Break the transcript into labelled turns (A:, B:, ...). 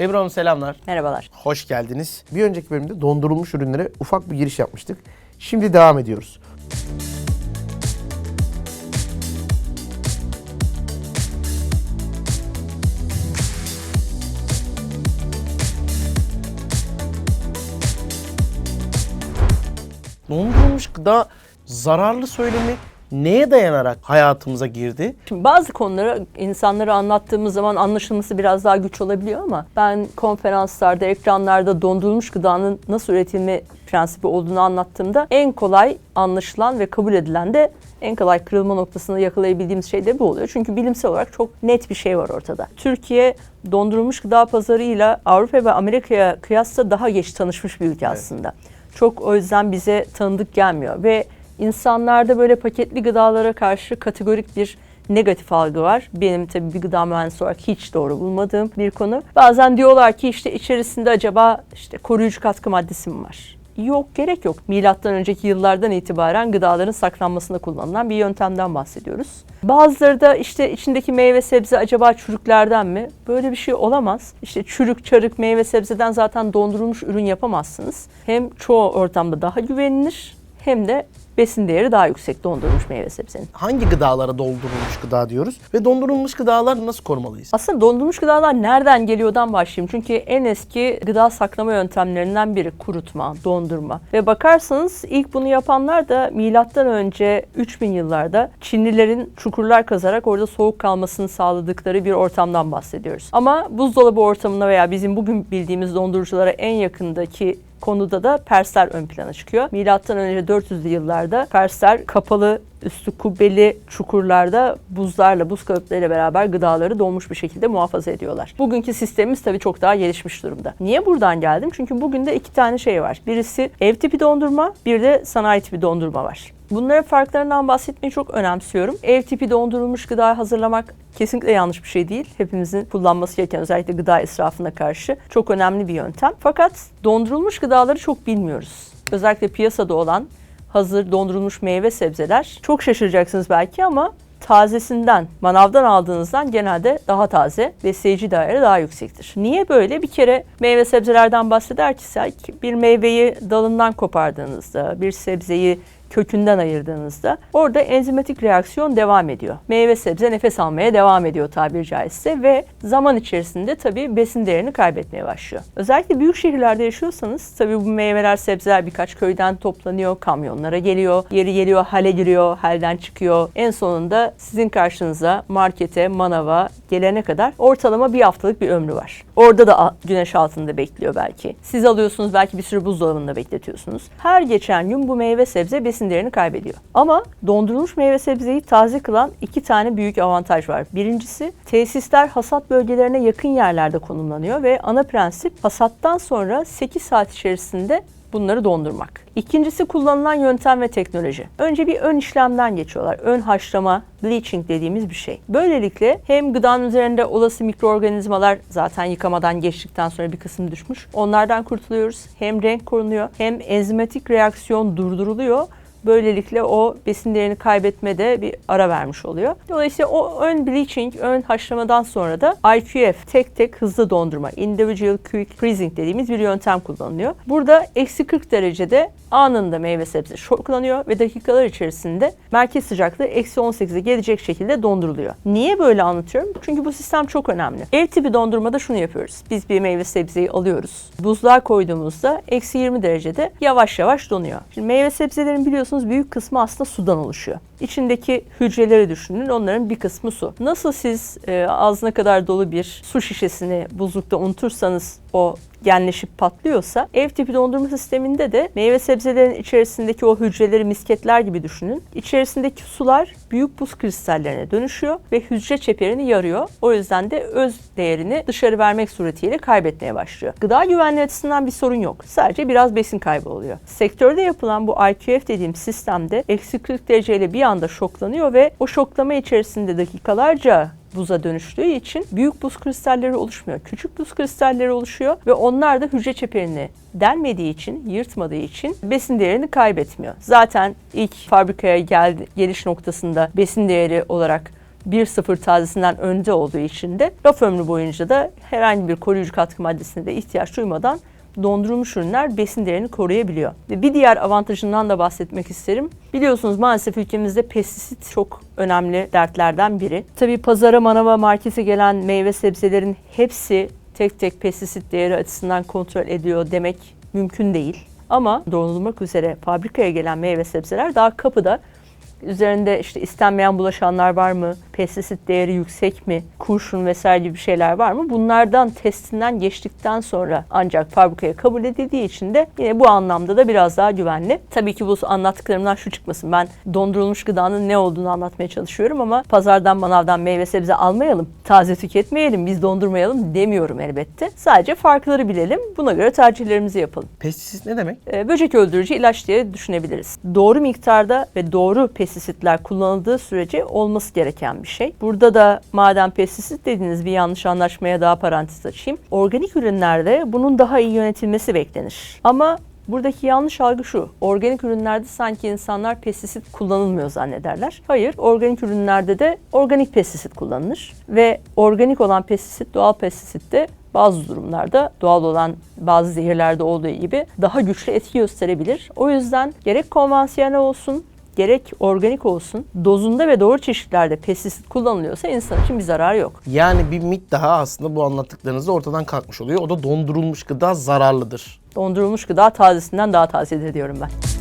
A: Ebru Hanım selamlar.
B: Merhabalar.
A: Hoş geldiniz. Bir önceki bölümde dondurulmuş ürünlere ufak bir giriş yapmıştık. Şimdi devam ediyoruz. Dondurulmuş gıda zararlı söylemi neye dayanarak hayatımıza girdi?
B: Şimdi bazı konuları insanlara anlattığımız zaman anlaşılması biraz daha güç olabiliyor ama ben konferanslarda, ekranlarda dondurulmuş gıdanın nasıl üretilme prensibi olduğunu anlattığımda en kolay anlaşılan ve kabul edilen de en kolay kırılma noktasını yakalayabildiğimiz şey de bu oluyor. Çünkü bilimsel olarak çok net bir şey var ortada. Türkiye dondurulmuş gıda pazarıyla Avrupa ve Amerika'ya kıyasla daha geç tanışmış bir ülke aslında. Çok o yüzden bize tanıdık gelmiyor ve insanlarda böyle paketli gıdalara karşı kategorik bir negatif algı var. Benim tabii bir gıda mühendisi olarak hiç doğru bulmadığım bir konu. Bazen diyorlar ki işte içerisinde acaba işte koruyucu katkı maddesi mi var? Yok gerek yok. Milattan önceki yıllardan itibaren gıdaların saklanmasında kullanılan bir yöntemden bahsediyoruz. Bazıları da işte içindeki meyve sebze acaba çürüklerden mi? Böyle bir şey olamaz. İşte çürük, çarık, meyve sebzeden zaten dondurulmuş ürün yapamazsınız. Hem çoğu ortamda daha güvenilir hem de besin değeri daha yüksek dondurulmuş meyve sebzenin.
A: Hangi gıdalara doldurulmuş gıda diyoruz ve dondurulmuş gıdalar nasıl korumalıyız?
B: Aslında dondurulmuş gıdalar nereden geliyordan başlayayım. Çünkü en eski gıda saklama yöntemlerinden biri kurutma, dondurma. Ve bakarsanız ilk bunu yapanlar da milattan önce 3000 yıllarda Çinlilerin çukurlar kazarak orada soğuk kalmasını sağladıkları bir ortamdan bahsediyoruz. Ama buzdolabı ortamına veya bizim bugün bildiğimiz donduruculara en yakındaki konuda da Persler ön plana çıkıyor. Milattan önce 400'lü yıllarda Persler kapalı üstü kubbeli çukurlarda buzlarla, buz kalıplarıyla beraber gıdaları donmuş bir şekilde muhafaza ediyorlar. Bugünkü sistemimiz tabii çok daha gelişmiş durumda. Niye buradan geldim? Çünkü bugün de iki tane şey var. Birisi ev tipi dondurma, bir de sanayi tipi dondurma var. Bunların farklarından bahsetmeyi çok önemsiyorum. Ev tipi dondurulmuş gıda hazırlamak kesinlikle yanlış bir şey değil. Hepimizin kullanması gereken özellikle gıda israfına karşı çok önemli bir yöntem. Fakat dondurulmuş gıdaları çok bilmiyoruz. Özellikle piyasada olan hazır dondurulmuş meyve sebzeler çok şaşıracaksınız belki ama tazesinden, manavdan aldığınızdan genelde daha taze, besleyici değeri daha yüksektir. Niye böyle? Bir kere meyve sebzelerden bahsedersek bir meyveyi dalından kopardığınızda, bir sebzeyi kökünden ayırdığınızda orada enzimatik reaksiyon devam ediyor. Meyve sebze nefes almaya devam ediyor tabiri caizse ve zaman içerisinde tabii besin değerini kaybetmeye başlıyor. Özellikle büyük şehirlerde yaşıyorsanız tabii bu meyveler sebzeler birkaç köyden toplanıyor, kamyonlara geliyor, yeri geliyor hale giriyor, halden çıkıyor. En sonunda sizin karşınıza markete, manava gelene kadar ortalama bir haftalık bir ömrü var. Orada da güneş altında bekliyor belki. Siz alıyorsunuz belki bir sürü buzdolabında bekletiyorsunuz. Her geçen gün bu meyve sebze besin değerini kaybediyor. Ama dondurulmuş meyve sebzeyi taze kılan iki tane büyük avantaj var. Birincisi tesisler hasat bölgelerine yakın yerlerde konumlanıyor ve ana prensip hasattan sonra 8 saat içerisinde bunları dondurmak. İkincisi kullanılan yöntem ve teknoloji. Önce bir ön işlemden geçiyorlar. Ön haşlama, bleaching dediğimiz bir şey. Böylelikle hem gıdanın üzerinde olası mikroorganizmalar zaten yıkamadan geçtikten sonra bir kısım düşmüş. Onlardan kurtuluyoruz. Hem renk korunuyor hem enzimatik reaksiyon durduruluyor. Böylelikle o besin değerini kaybetmede bir ara vermiş oluyor. Dolayısıyla o ön bleaching, ön haşlamadan sonra da IQF, tek tek hızlı dondurma, individual quick freezing dediğimiz bir yöntem kullanılıyor. Burada eksi 40 derecede anında meyve sebze şoklanıyor ve dakikalar içerisinde merkez sıcaklığı eksi 18'e gelecek şekilde donduruluyor. Niye böyle anlatıyorum? Çünkü bu sistem çok önemli. Ev tipi dondurmada şunu yapıyoruz. Biz bir meyve sebzeyi alıyoruz. Buzluğa koyduğumuzda eksi 20 derecede yavaş yavaş donuyor. Şimdi meyve sebzelerin biliyorsunuz büyük kısmı aslında sudan oluşuyor. İçindeki hücreleri düşünün. Onların bir kısmı su. Nasıl siz e, ağzına kadar dolu bir su şişesini buzlukta unutursanız o genleşip patlıyorsa ev tipi dondurma sisteminde de meyve sebzelerin içerisindeki o hücreleri misketler gibi düşünün. İçerisindeki sular büyük buz kristallerine dönüşüyor ve hücre çeperini yarıyor. O yüzden de öz değerini dışarı vermek suretiyle kaybetmeye başlıyor. Gıda güvenliği açısından bir sorun yok. Sadece biraz besin kaybı oluyor. Sektörde yapılan bu IQF dediğim sistemde eksi 40 dereceyle bir anda şoklanıyor ve o şoklama içerisinde dakikalarca buza dönüştüğü için büyük buz kristalleri oluşmuyor. Küçük buz kristalleri oluşuyor ve onlar da hücre çeperini delmediği için, yırtmadığı için besin değerini kaybetmiyor. Zaten ilk fabrikaya geldi, geliş noktasında besin değeri olarak 1.0 tazesinden önde olduğu için de raf ömrü boyunca da herhangi bir koruyucu katkı maddesine de ihtiyaç duymadan dondurulmuş ürünler besin değerini koruyabiliyor. Ve bir diğer avantajından da bahsetmek isterim. Biliyorsunuz maalesef ülkemizde pestisit çok önemli dertlerden biri. Tabii pazara, manava, markete gelen meyve sebzelerin hepsi tek tek pestisit değeri açısından kontrol ediyor demek mümkün değil. Ama dondurulmak üzere fabrikaya gelen meyve sebzeler daha kapıda Üzerinde işte istenmeyen bulaşanlar var mı? Pestisit değeri yüksek mi? Kurşun vesaire gibi şeyler var mı? Bunlardan testinden geçtikten sonra ancak fabrikaya kabul edildiği için de yine bu anlamda da biraz daha güvenli. Tabii ki bu anlattıklarımdan şu çıkmasın. Ben dondurulmuş gıdanın ne olduğunu anlatmaya çalışıyorum ama pazardan manavdan meyve sebze almayalım, taze tüketmeyelim, biz dondurmayalım demiyorum elbette. Sadece farkları bilelim. Buna göre tercihlerimizi yapalım.
A: Pestisit ne demek?
B: E, böcek öldürücü ilaç diye düşünebiliriz. Doğru miktarda ve doğru pestisitler kullanıldığı sürece olması gereken bir şey. Burada da madem pestisit dediğiniz bir yanlış anlaşmaya daha parantez açayım. Organik ürünlerde bunun daha iyi yönetilmesi beklenir. Ama Buradaki yanlış algı şu. Organik ürünlerde sanki insanlar pestisit kullanılmıyor zannederler. Hayır, organik ürünlerde de organik pestisit kullanılır ve organik olan pestisit doğal pestisit de bazı durumlarda doğal olan bazı zehirlerde olduğu gibi daha güçlü etki gösterebilir. O yüzden gerek konvansiyonel olsun gerek organik olsun dozunda ve doğru çeşitlerde pestisit kullanılıyorsa insan için bir zararı yok.
A: Yani bir mit daha aslında bu anlattıklarınızda ortadan kalkmış oluyor. O da dondurulmuş gıda zararlıdır.
B: Dondurulmuş gıda tazesinden daha tazedir diyorum ben.